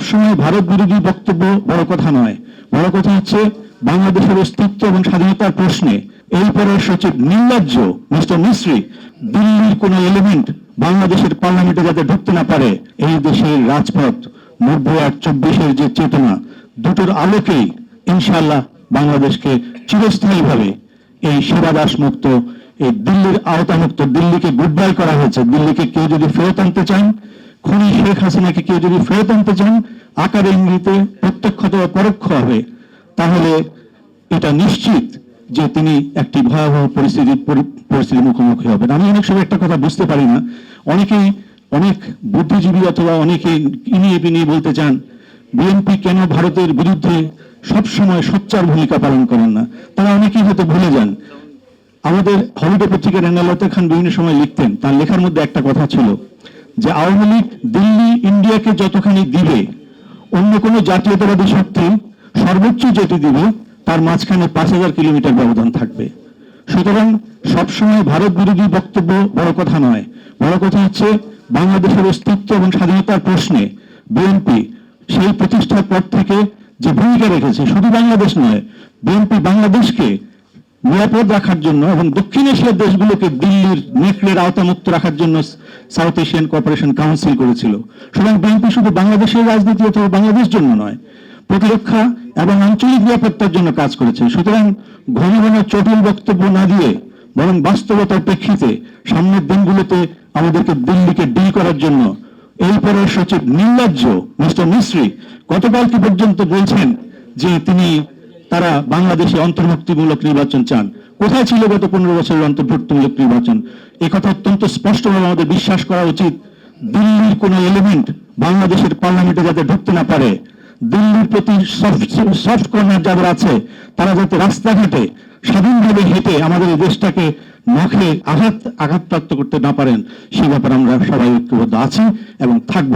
সবসময় ভারত বিরোধী বক্তব্য বড় কথা নয়। বড় কথা হচ্ছে, বাংলাদেশের অস্তিত্ব এবং স্বাধীনতার প্রশ্নে এই পরের সচিব নির্লজ্জ মিস্টার মিশ্রি দিল্লির কোন এলিমেন্ট বাংলাদেশের পার্লামেন্টে যাতে ঢুকতে না পারে, এই দেশের রাজপথ, নব্বই আর চব্বিশের যে চেতনা, দুটোর আলোকেই ইনশাআল্লাহ বাংলাদেশকে চিরস্থায়ীভাবে এই সেবা দাস মুক্ত এই দিল্লির আওতামুক্ত দিল্লিকে গুড বাই করা হয়েছে। দিল্লিকে কেউ যদি ফেরত আনতে চান খুনি শেখ হাসিনাকে কেউ যদি ফেরত আনতে চান, আকারে ইঙ্গিতে প্রত্যক্ষ অথবা পরোক্ষ হবে তাহলে এটা নিশ্চিত যে তিনি একটি ভয়াবহ পরিস্থিতির পরিস্থিতির মুখোমুখি হবেন। আমি অনেক সময় একটা কথা বুঝতে পারি না। অনেকেই অনেক বুদ্ধিজীবী অথবা অনেকেই ইনিয়ে বিনিয়ে বলতে চান, বিএনপি কেন ভারতের বিরুদ্ধে সবসময় সোচ্চার ভূমিকা পালন করেন না? তারা অনেকেই হয়তো ভুলে যান। আমাদের হলিডে পত্রিকার রেঙ্গালতে খান বিভিন্ন সময় লিখতেন। তার লেখার মধ্যে একটা কথা ছিল যে আওয়ামী লীগ দিল্লি, ইন্ডিয়াকে যতখানি দিবে, অন্য কোনো জাতীয়তাবাদী শক্তি সর্বোচ্চ যেটি দিবে, তার মাঝখানে পাঁচ হাজার কিলোমিটার ব্যবধান থাকবে। সুতরাং সবসময় ভারত বিরোধী বক্তব্য বড় কথা নয়। বড় কথা হচ্ছে, বাংলাদেশের অস্তিত্ব এবং স্বাধীনতার প্রশ্নে বিএনপি সেই প্রতিষ্ঠার পর থেকে যে ভূমিকা রেখেছে, শুধু বাংলাদেশ নয় বিএনপি বাংলাদেশকে নিরাপদ রাখার জন্য এবং দক্ষিণ এশিয়ার দেশগুলোকে দিল্লির নেকড়ের আওতামুক্ত রাখার জন্য সাউথ এশিয়ান কোঅপারেশন কাউন্সিল করেছিল। সুতরাং বিএনপি শুধু বাংলাদেশের রাজনীতি অথবা বাংলাদেশ জন্য নয়, প্রতিরক্ষা এবং আঞ্চলিক নিরাপত্তার জন্য কাজ করেছে। সুতরাং ঘন ঘন চটিল বক্তব্য না দিয়ে বরং বাস্তবতার প্রেক্ষিতে সামনের দিনগুলোতে আমাদেরকে দিল্লিকে ডিল করার জন্য এই পরের সচিব নির্লজ্জ মিস্টার মিশ্রি, গতকালকে পর্যন্ত বলছেন যে তিনি তারা বাংলাদেশে অন্তর্ভুক্তিমূলক নির্বাচন চান। কোথায় ছিল গত পনেরো বছরের অন্তর্ভুক্তিমূলক নির্বাচন? কথা অত্যন্ত স্পষ্টভাবে আমাদের বিশ্বাস করা উচিত। দিল্লির কোন এলিমেন্ট বাংলাদেশের পার্লামেন্টে যাতে ঢুকতে না পারে। দিল্লির প্রতি সফট কর্নার যাদের আছে, তারা যাতে রাস্তাঘাটে স্বাধীনভাবে হেঁটে আমাদের দেশটাকে নখে আঘাত, আঘাতপ্রাপ্ত করতে না পারেন, সে ব্যাপারে আমরা সবাই ঐক্যবদ্ধ আছি এবং থাকব।